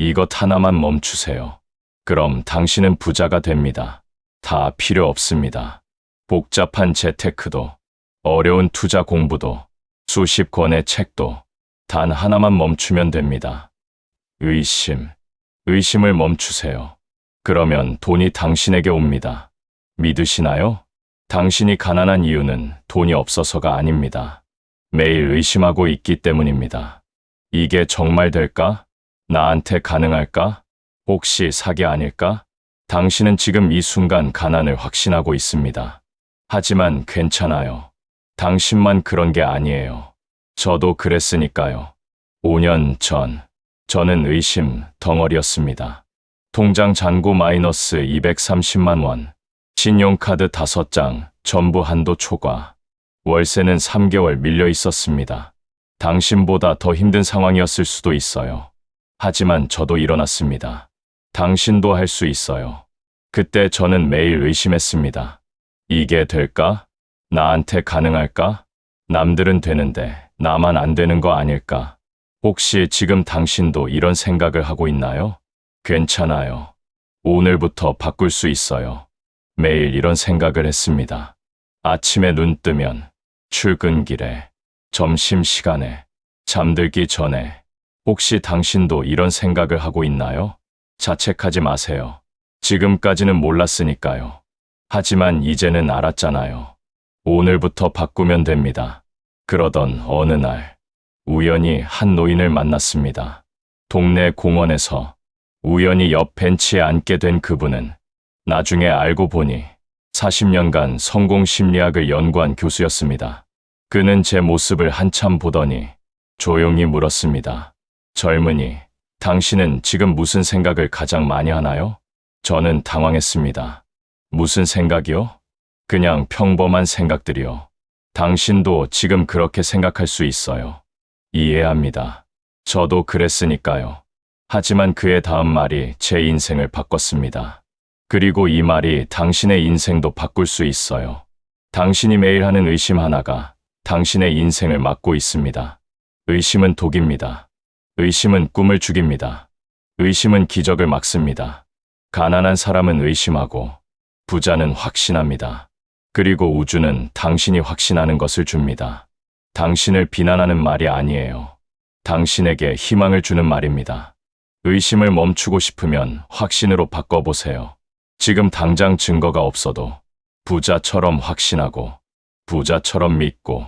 이것 하나만 멈추세요. 그럼 당신은 부자가 됩니다. 다 필요 없습니다. 복잡한 재테크도, 어려운 투자 공부도, 수십 권의 책도 단 하나만 멈추면 됩니다. 의심. 의심을 멈추세요. 그러면 돈이 당신에게 옵니다. 믿으시나요? 당신이 가난한 이유는 돈이 없어서가 아닙니다. 매일 의심하고 있기 때문입니다. 이게 정말 될까? 나한테 가능할까? 혹시 사기 아닐까? 당신은 지금 이 순간 가난을 확신하고 있습니다. 하지만 괜찮아요. 당신만 그런 게 아니에요. 저도 그랬으니까요. 5년 전, 저는 의심 덩어리였습니다. 통장 잔고 마이너스 230만 원, 신용카드 5장, 전부 한도 초과, 월세는 3개월 밀려 있었습니다. 당신보다 더 힘든 상황이었을 수도 있어요. 하지만 저도 일어났습니다. 당신도 할 수 있어요. 그때 저는 매일 의심했습니다. 이게 될까? 나한테 가능할까? 남들은 되는데 나만 안 되는 거 아닐까? 혹시 지금 당신도 이런 생각을 하고 있나요? 괜찮아요. 오늘부터 바꿀 수 있어요. 매일 이런 생각을 했습니다. 아침에 눈 뜨면, 출근길에, 점심시간에, 잠들기 전에, 혹시 당신도 이런 생각을 하고 있나요? 자책하지 마세요. 지금까지는 몰랐으니까요. 하지만 이제는 알았잖아요. 오늘부터 바꾸면 됩니다. 그러던 어느 날, 우연히 한 노인을 만났습니다. 동네 공원에서 우연히 옆 벤치에 앉게 된 그분은 나중에 알고 보니 40년간 성공 심리학을 연구한 교수였습니다. 그는 제 모습을 한참 보더니 조용히 물었습니다. 젊은이, 당신은 지금 무슨 생각을 가장 많이 하나요? 저는 당황했습니다. 무슨 생각이요? 그냥 평범한 생각들이요. 당신도 지금 그렇게 생각할 수 있어요. 이해합니다. 저도 그랬으니까요. 하지만 그의 다음 말이 제 인생을 바꿨습니다. 그리고 이 말이 당신의 인생도 바꿀 수 있어요. 당신이 매일 하는 의심 하나가 당신의 인생을 막고 있습니다. 의심은 독입니다. 의심은 꿈을 죽입니다. 의심은 기적을 막습니다. 가난한 사람은 의심하고 부자는 확신합니다. 그리고 우주는 당신이 확신하는 것을 줍니다. 당신을 비난하는 말이 아니에요. 당신에게 희망을 주는 말입니다. 의심을 멈추고 싶으면 확신으로 바꿔보세요. 지금 당장 증거가 없어도 부자처럼 확신하고 부자처럼 믿고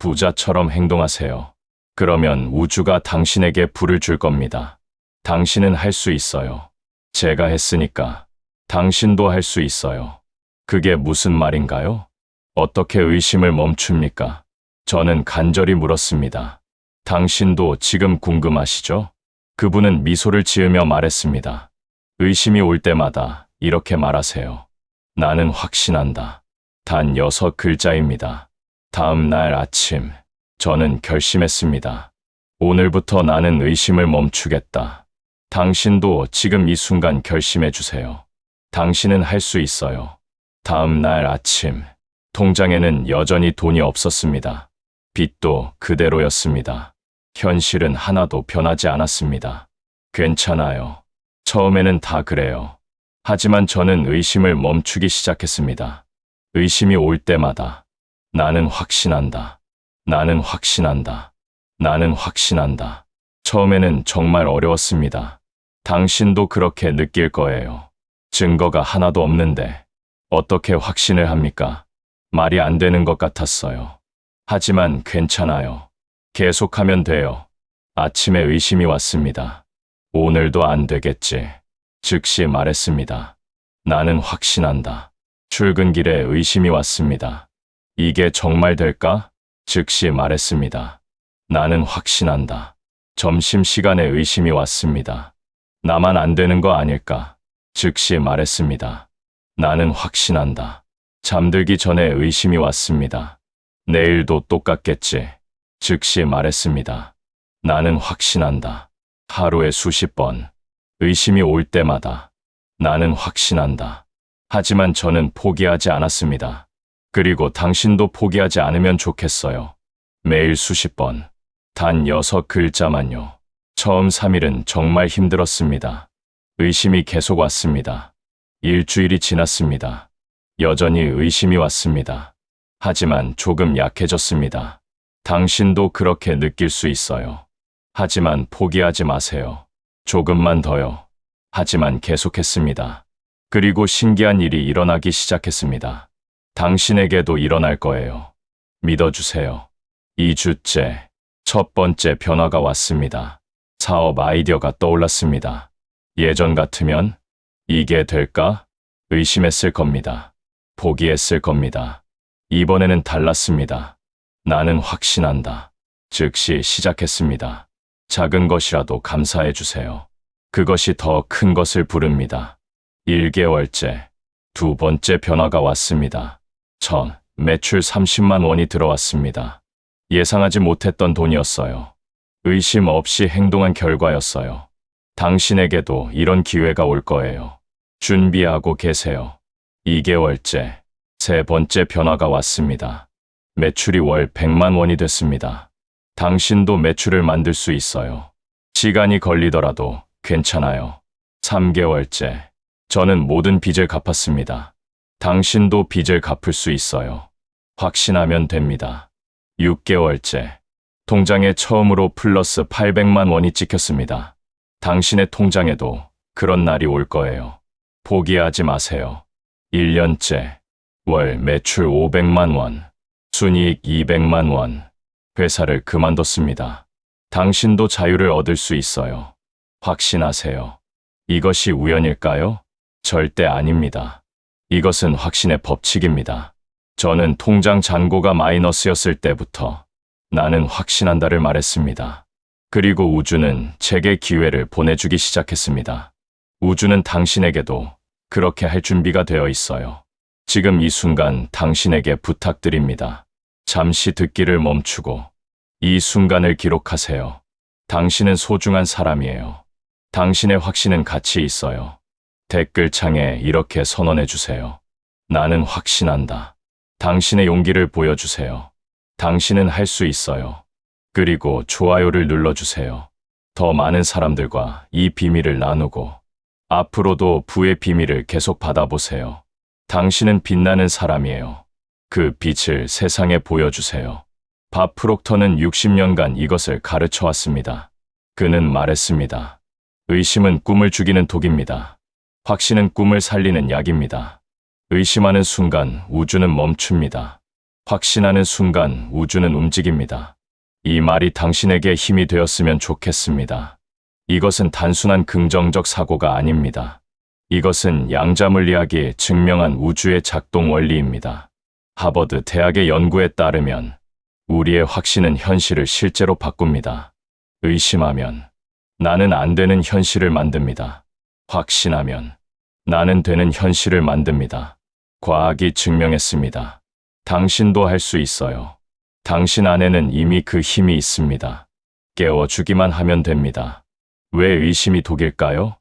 부자처럼 행동하세요. 그러면 우주가 당신에게 불을 줄 겁니다. 당신은 할 수 있어요. 제가 했으니까 당신도 할 수 있어요. 그게 무슨 말인가요? 어떻게 의심을 멈춥니까? 저는 간절히 물었습니다. 당신도 지금 궁금하시죠? 그분은 미소를 지으며 말했습니다. 의심이 올 때마다 이렇게 말하세요. 나는 확신한다. 단 여섯 글자입니다. 다음 날 아침, 저는 결심했습니다. 오늘부터 나는 의심을 멈추겠다. 당신도 지금 이 순간 결심해 주세요. 당신은 할 수 있어요. 다음 날 아침, 통장에는 여전히 돈이 없었습니다. 빚도 그대로였습니다. 현실은 하나도 변하지 않았습니다. 괜찮아요. 처음에는 다 그래요. 하지만 저는 의심을 멈추기 시작했습니다. 의심이 올 때마다 나는 확신한다. 나는 확신한다. 나는 확신한다. 처음에는 정말 어려웠습니다. 당신도 그렇게 느낄 거예요. 증거가 하나도 없는데 어떻게 확신을 합니까? 말이 안 되는 것 같았어요. 하지만 괜찮아요. 계속하면 돼요. 아침에 의심이 왔습니다. 오늘도 안 되겠지. 즉시 말했습니다. 나는 확신한다. 출근길에 의심이 왔습니다. 이게 정말 될까? 즉시 말했습니다. 나는 확신한다. 점심시간에 의심이 왔습니다. 나만 안 되는 거 아닐까? 즉시 말했습니다. 나는 확신한다. 잠들기 전에 의심이 왔습니다. 내일도 똑같겠지. 즉시 말했습니다. 나는 확신한다. 하루에 수십 번. 의심이 올 때마다 나는 확신한다. 하지만 저는 포기하지 않았습니다. 그리고 당신도 포기하지 않으면 좋겠어요. 매일 수십 번. 단 여섯 글자만요. 처음 3일은 정말 힘들었습니다. 의심이 계속 왔습니다. 일주일이 지났습니다. 여전히 의심이 왔습니다. 하지만 조금 약해졌습니다. 당신도 그렇게 느낄 수 있어요. 하지만 포기하지 마세요. 조금만 더요. 하지만 계속했습니다. 그리고 신기한 일이 일어나기 시작했습니다. 당신에게도 일어날 거예요. 믿어주세요. 2주째, 첫 번째 변화가 왔습니다. 사업 아이디어가 떠올랐습니다. 예전 같으면 이게 될까? 의심했을 겁니다. 포기했을 겁니다. 이번에는 달랐습니다. 나는 확신한다. 즉시 시작했습니다. 작은 것이라도 감사해 주세요. 그것이 더 큰 것을 부릅니다. 1개월째, 두 번째 변화가 왔습니다. 전 매출 30만 원이 들어왔습니다. 예상하지 못했던 돈이었어요. 의심 없이 행동한 결과였어요. 당신에게도 이런 기회가 올 거예요. 준비하고 계세요. 2개월째, 세 번째 변화가 왔습니다. 매출이 월 100만 원이 됐습니다. 당신도 매출을 만들 수 있어요. 시간이 걸리더라도 괜찮아요. 3개월째, 저는 모든 빚을 갚았습니다. 당신도 빚을 갚을 수 있어요. 확신하면 됩니다. 6개월째, 통장에 처음으로 플러스 800만 원이 찍혔습니다. 당신의 통장에도 그런 날이 올 거예요. 포기하지 마세요. 1년째, 월 매출 500만 원, 순이익 200만 원, 회사를 그만뒀습니다. 당신도 자유를 얻을 수 있어요. 확신하세요. 이것이 우연일까요? 절대 아닙니다. 이것은 확신의 법칙입니다. 저는 통장 잔고가 마이너스였을 때부터 나는 확신한다를 말했습니다. 그리고 우주는 제게 기회를 보내주기 시작했습니다. 우주는 당신에게도 그렇게 할 준비가 되어 있어요. 지금 이 순간 당신에게 부탁드립니다. 잠시 듣기를 멈추고 이 순간을 기록하세요. 당신은 소중한 사람이에요. 당신의 확신은 가치 있어요. 댓글창에 이렇게 선언해 주세요. 나는 확신한다. 당신의 용기를 보여주세요. 당신은 할 수 있어요. 그리고 좋아요를 눌러주세요. 더 많은 사람들과 이 비밀을 나누고 앞으로도 부의 비밀을 계속 받아보세요. 당신은 빛나는 사람이에요. 그 빛을 세상에 보여주세요. 밥 프록터는 60년간 이것을 가르쳐 왔습니다. 그는 말했습니다. 의심은 꿈을 죽이는 독입니다. 확신은 꿈을 살리는 약입니다. 의심하는 순간 우주는 멈춥니다. 확신하는 순간 우주는 움직입니다. 이 말이 당신에게 힘이 되었으면 좋겠습니다. 이것은 단순한 긍정적 사고가 아닙니다. 이것은 양자물리학이 증명한 우주의 작동 원리입니다. 하버드 대학의 연구에 따르면 우리의 확신은 현실을 실제로 바꿉니다. 의심하면 나는 안 되는 현실을 만듭니다. 확신하면 나는 되는 현실을 만듭니다. 과학이 증명했습니다. 당신도 할 수 있어요. 당신 안에는 이미 그 힘이 있습니다. 깨워주기만 하면 됩니다. 왜 의심이 독일까요?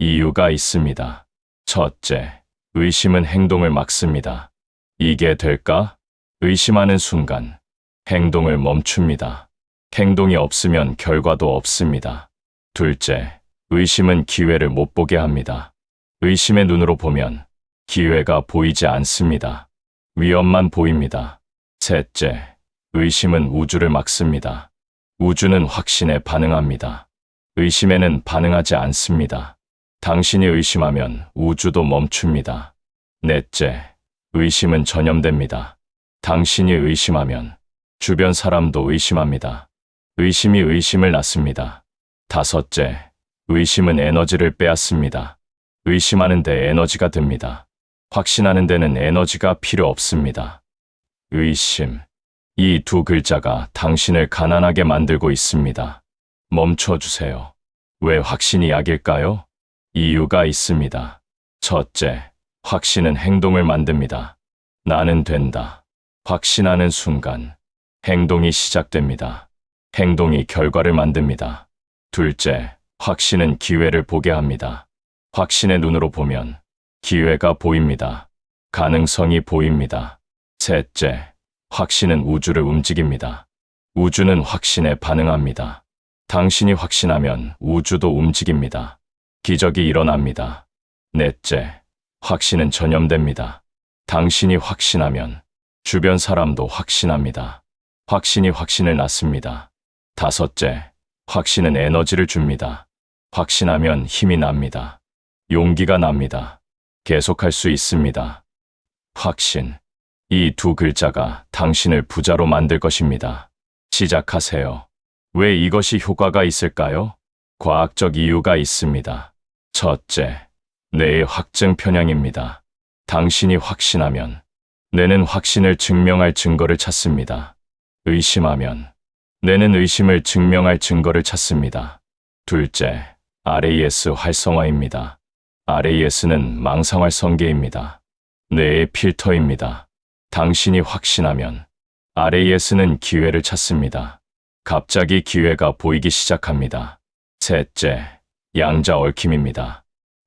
이유가 있습니다. 첫째, 의심은 행동을 막습니다. 이게 될까? 의심하는 순간, 행동을 멈춥니다. 행동이 없으면 결과도 없습니다. 둘째, 의심은 기회를 못 보게 합니다. 의심의 눈으로 보면 기회가 보이지 않습니다. 위험만 보입니다. 셋째, 의심은 우주를 막습니다. 우주는 확신에 반응합니다. 의심에는 반응하지 않습니다. 당신이 의심하면 우주도 멈춥니다. 넷째, 의심은 전염됩니다. 당신이 의심하면 주변 사람도 의심합니다. 의심이 의심을 낳습니다. 다섯째, 의심은 에너지를 빼앗습니다. 의심하는데 에너지가 듭니다. 확신하는 데는 에너지가 필요 없습니다. 의심. 이 두 글자가 당신을 가난하게 만들고 있습니다. 멈춰주세요. 왜 확신이 약일까요? 이유가 있습니다. 첫째, 확신은 행동을 만듭니다. 나는 된다. 확신하는 순간, 행동이 시작됩니다. 행동이 결과를 만듭니다. 둘째, 확신은 기회를 보게 합니다. 확신의 눈으로 보면 기회가 보입니다. 가능성이 보입니다. 셋째, 확신은 우주를 움직입니다. 우주는 확신에 반응합니다. 당신이 확신하면 우주도 움직입니다. 기적이 일어납니다. 넷째, 확신은 전염됩니다. 당신이 확신하면 주변 사람도 확신합니다. 확신이 확신을 낳습니다. 다섯째, 확신은 에너지를 줍니다. 확신하면 힘이 납니다. 용기가 납니다. 계속할 수 있습니다. 확신. 이 두 글자가 당신을 부자로 만들 것입니다. 시작하세요. 왜 이것이 효과가 있을까요? 과학적 이유가 있습니다. 첫째, 뇌의 확증 편향입니다. 당신이 확신하면 뇌는 확신을 증명할 증거를 찾습니다. 의심하면 뇌는 의심을 증명할 증거를 찾습니다. 둘째, RAS 활성화입니다. RAS는 망상활성계입니다. 뇌의 필터입니다. 당신이 확신하면 RAS는 기회를 찾습니다. 갑자기 기회가 보이기 시작합니다. 셋째, 양자 얽힘입니다.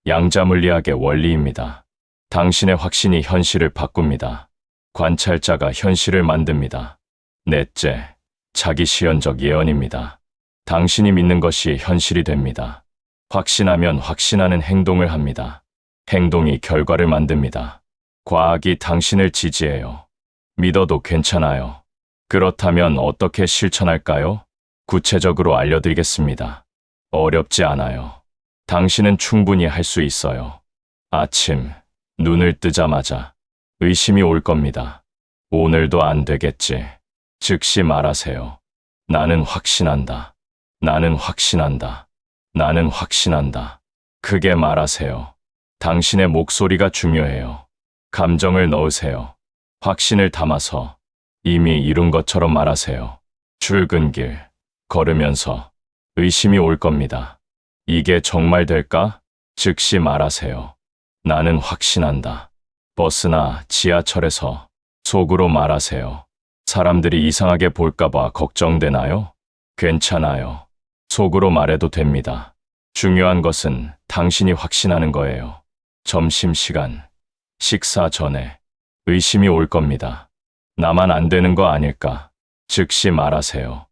양자 물리학의 원리입니다. 당신의 확신이 현실을 바꿉니다. 관찰자가 현실을 만듭니다. 넷째, 자기 시연적 예언입니다. 당신이 믿는 것이 현실이 됩니다. 확신하면 확신하는 행동을 합니다. 행동이 결과를 만듭니다. 과학이 당신을 지지해요. 믿어도 괜찮아요. 그렇다면 어떻게 실천할까요? 구체적으로 알려드리겠습니다. 어렵지 않아요. 당신은 충분히 할 수 있어요. 아침, 눈을 뜨자마자 의심이 올 겁니다. 오늘도 안 되겠지. 즉시 말하세요. 나는 확신한다. 나는 확신한다. 나는 확신한다. 크게 말하세요. 당신의 목소리가 중요해요. 감정을 넣으세요. 확신을 담아서 이미 이룬 것처럼 말하세요. 출근길, 걸으면서 의심이 올 겁니다. 이게 정말 될까? 즉시 말하세요. 나는 확신한다. 버스나 지하철에서 속으로 말하세요. 사람들이 이상하게 볼까봐 걱정되나요? 괜찮아요. 속으로 말해도 됩니다. 중요한 것은 당신이 확신하는 거예요. 점심시간, 식사 전에 의심이 올 겁니다. 나만 안 되는 거 아닐까? 즉시 말하세요.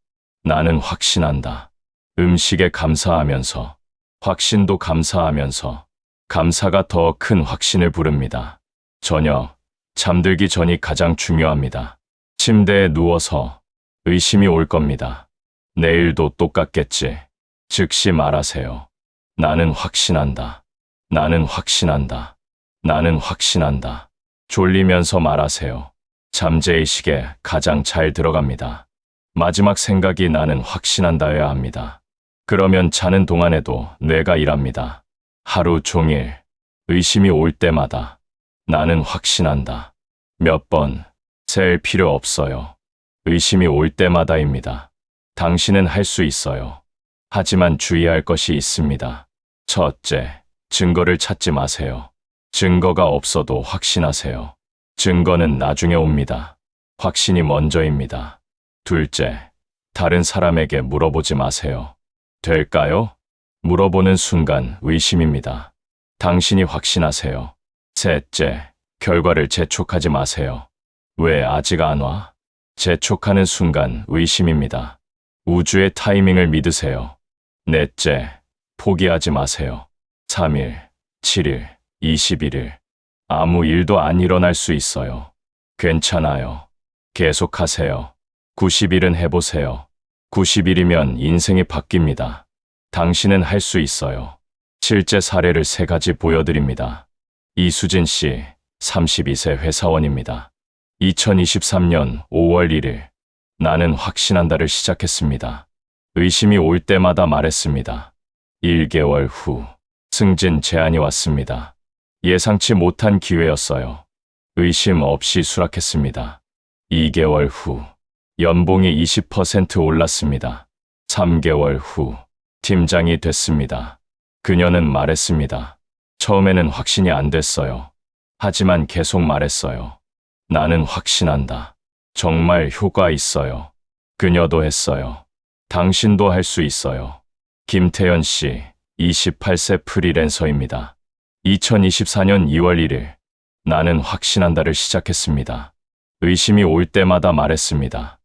나는 확신한다. 음식에 감사하면서, 확신도 감사하면서, 감사가 더 큰 확신을 부릅니다. 저녁, 잠들기 전이 가장 중요합니다. 침대에 누워서 의심이 올 겁니다. 내일도 똑같겠지. 즉시 말하세요. 나는 확신한다. 나는 확신한다. 나는 확신한다. 졸리면서 말하세요. 잠재의식에 가장 잘 들어갑니다. 마지막 생각이 나는 확신한다여야 합니다. 그러면 자는 동안에도 뇌가 일합니다. 하루 종일 의심이 올 때마다 나는 확신한다. 몇 번, 셀 필요 없어요. 의심이 올 때마다입니다. 당신은 할 수 있어요. 하지만 주의할 것이 있습니다. 첫째, 증거를 찾지 마세요. 증거가 없어도 확신하세요. 증거는 나중에 옵니다. 확신이 먼저입니다. 둘째, 다른 사람에게 물어보지 마세요. 될까요? 물어보는 순간 의심입니다. 당신이 확신하세요. 셋째, 결과를 재촉하지 마세요. 왜 아직 안 와? 재촉하는 순간 의심입니다. 우주의 타이밍을 믿으세요. 넷째, 포기하지 마세요. 3일, 7일, 21일. 아무 일도 안 일어날 수 있어요. 괜찮아요. 계속하세요. 90일은 해보세요. 90일이면 인생이 바뀝니다. 당신은 할 수 있어요. 실제 사례를 세 가지 보여드립니다. 이수진 씨, 32세 회사원입니다. 2023년 5월 1일, 나는 확신한다를 시작했습니다. 의심이 올 때마다 말했습니다. 1개월 후, 승진 제안이 왔습니다. 예상치 못한 기회였어요. 의심 없이 수락했습니다. 2개월 후, 연봉이 20% 올랐습니다. 3개월 후, 팀장이 됐습니다. 그녀는 말했습니다. 처음에는 확신이 안 됐어요. 하지만 계속 말했어요. 나는 확신한다. 정말 효과 있어요. 그녀도 했어요. 당신도 할 수 있어요. 김태연 씨, 28세 프리랜서입니다. 2024년 2월 1일, 나는 확신한다를 시작했습니다. 의심이 올 때마다 말했습니다.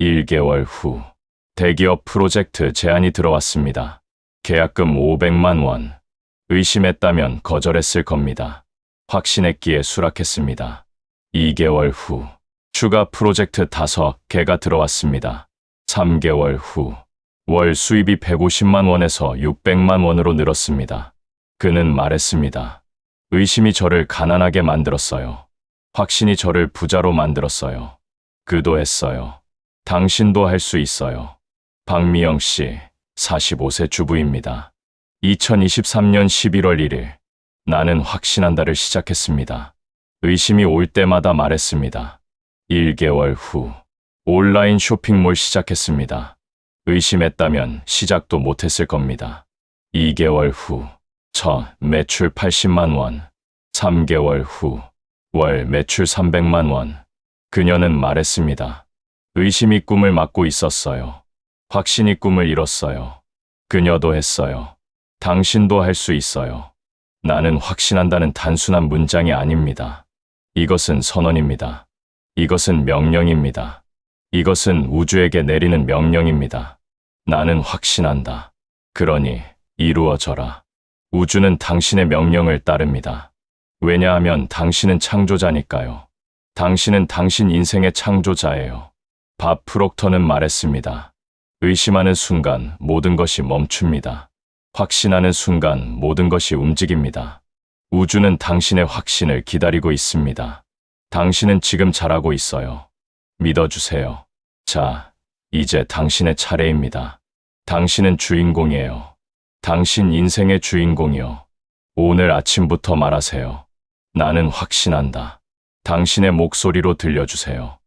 1개월 후, 대기업 프로젝트 제안이 들어왔습니다. 계약금 500만 원. 의심했다면 거절했을 겁니다. 확신했기에 수락했습니다. 2개월 후 추가 프로젝트 5개가 들어왔습니다. 3개월 후 월 수입이 150만 원에서 600만 원으로 늘었습니다. 그는 말했습니다. 의심이 저를 가난하게 만들었어요. 확신이 저를 부자로 만들었어요. 그도 했어요. 당신도 할 수 있어요. 박미영 씨, 45세 주부입니다. 2023년 11월 1일, 나는 확신한다를 시작했습니다. 의심이 올 때마다 말했습니다. 1개월 후, 온라인 쇼핑몰 시작했습니다. 의심했다면 시작도 못했을 겁니다. 2개월 후, 저 매출 80만 원. 3개월 후, 월 매출 300만 원. 그녀는 말했습니다. 의심이 꿈을 막고 있었어요. 확신이 꿈을 이뤘어요. 그녀도 했어요. 당신도 할 수 있어요. 나는 확신한다는 단순한 문장이 아닙니다. 이것은 선언입니다. 이것은 명령입니다. 이것은 우주에게 내리는 명령입니다. 나는 확신한다. 그러니 이루어져라. 우주는 당신의 명령을 따릅니다. 왜냐하면 당신은 창조자니까요. 당신은 당신 인생의 창조자예요. 밥 프록터는 말했습니다. 의심하는 순간 모든 것이 멈춥니다. 확신하는 순간 모든 것이 움직입니다. 우주는 당신의 확신을 기다리고 있습니다. 당신은 지금 잘하고 있어요. 믿어주세요. 자, 이제 당신의 차례입니다. 당신은 주인공이에요. 당신 인생의 주인공이요. 오늘 아침부터 말하세요. 나는 확신한다. 당신의 목소리로 들려주세요.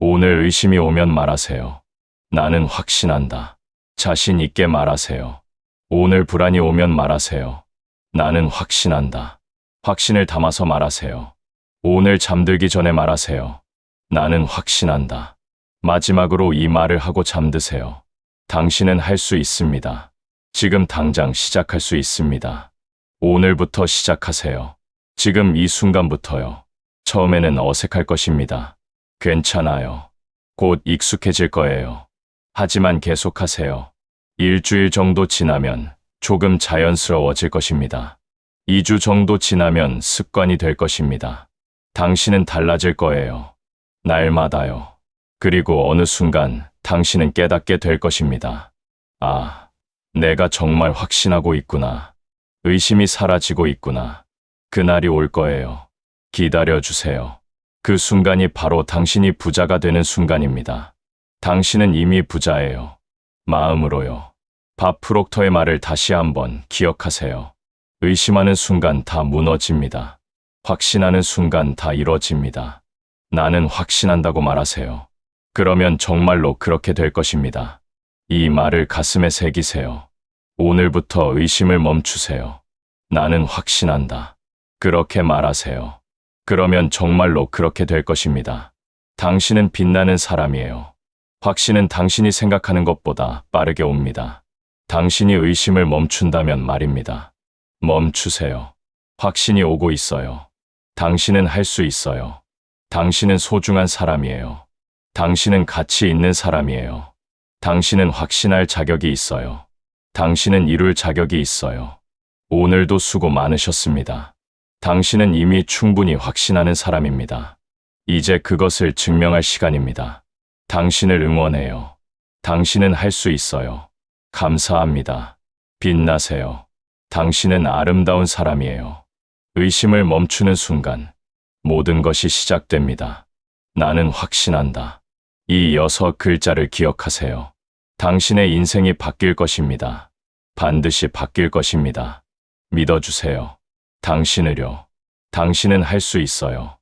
오늘 의심이 오면 말하세요. 나는 확신한다. 자신 있게 말하세요. 오늘 불안이 오면 말하세요. 나는 확신한다. 확신을 담아서 말하세요. 오늘 잠들기 전에 말하세요. 나는 확신한다. 마지막으로 이 말을 하고 잠드세요. 당신은 할 수 있습니다. 지금 당장 시작할 수 있습니다. 오늘부터 시작하세요. 지금 이 순간부터요. 처음에는 어색할 것입니다. 괜찮아요. 곧 익숙해질 거예요. 하지만 계속하세요. 일주일 정도 지나면 조금 자연스러워질 것입니다. 2주 정도 지나면 습관이 될 것입니다. 당신은 달라질 거예요. 날마다요. 그리고 어느 순간 당신은 깨닫게 될 것입니다. 아, 내가 정말 확신하고 있구나. 의심이 사라지고 있구나. 그날이 올 거예요. 기다려 주세요. 그 순간이 바로 당신이 부자가 되는 순간입니다. 당신은 이미 부자예요. 마음으로요. 밥 프록터의 말을 다시 한번 기억하세요. 의심하는 순간 다 무너집니다. 확신하는 순간 다 이뤄집니다. 나는 확신한다고 말하세요. 그러면 정말로 그렇게 될 것입니다. 이 말을 가슴에 새기세요. 오늘부터 의심을 멈추세요. 나는 확신한다. 그렇게 말하세요. 그러면 정말로 그렇게 될 것입니다. 당신은 빛나는 사람이에요. 확신은 당신이 생각하는 것보다 빠르게 옵니다. 당신이 의심을 멈춘다면 말입니다. 멈추세요. 확신이 오고 있어요. 당신은 할 수 있어요. 당신은 소중한 사람이에요. 당신은 가치 있는 사람이에요. 당신은 확신할 자격이 있어요. 당신은 이룰 자격이 있어요. 오늘도 수고 많으셨습니다. 당신은 이미 충분히 확신하는 사람입니다. 이제 그것을 증명할 시간입니다. 당신을 응원해요. 당신은 할 수 있어요. 감사합니다. 빛나세요. 당신은 아름다운 사람이에요. 의심을 멈추는 순간 모든 것이 시작됩니다. 나는 확신한다. 이 여섯 글자를 기억하세요. 당신의 인생이 바뀔 것입니다. 반드시 바뀔 것입니다. 믿어주세요. 당신을요. 당신은 할 수 있어요.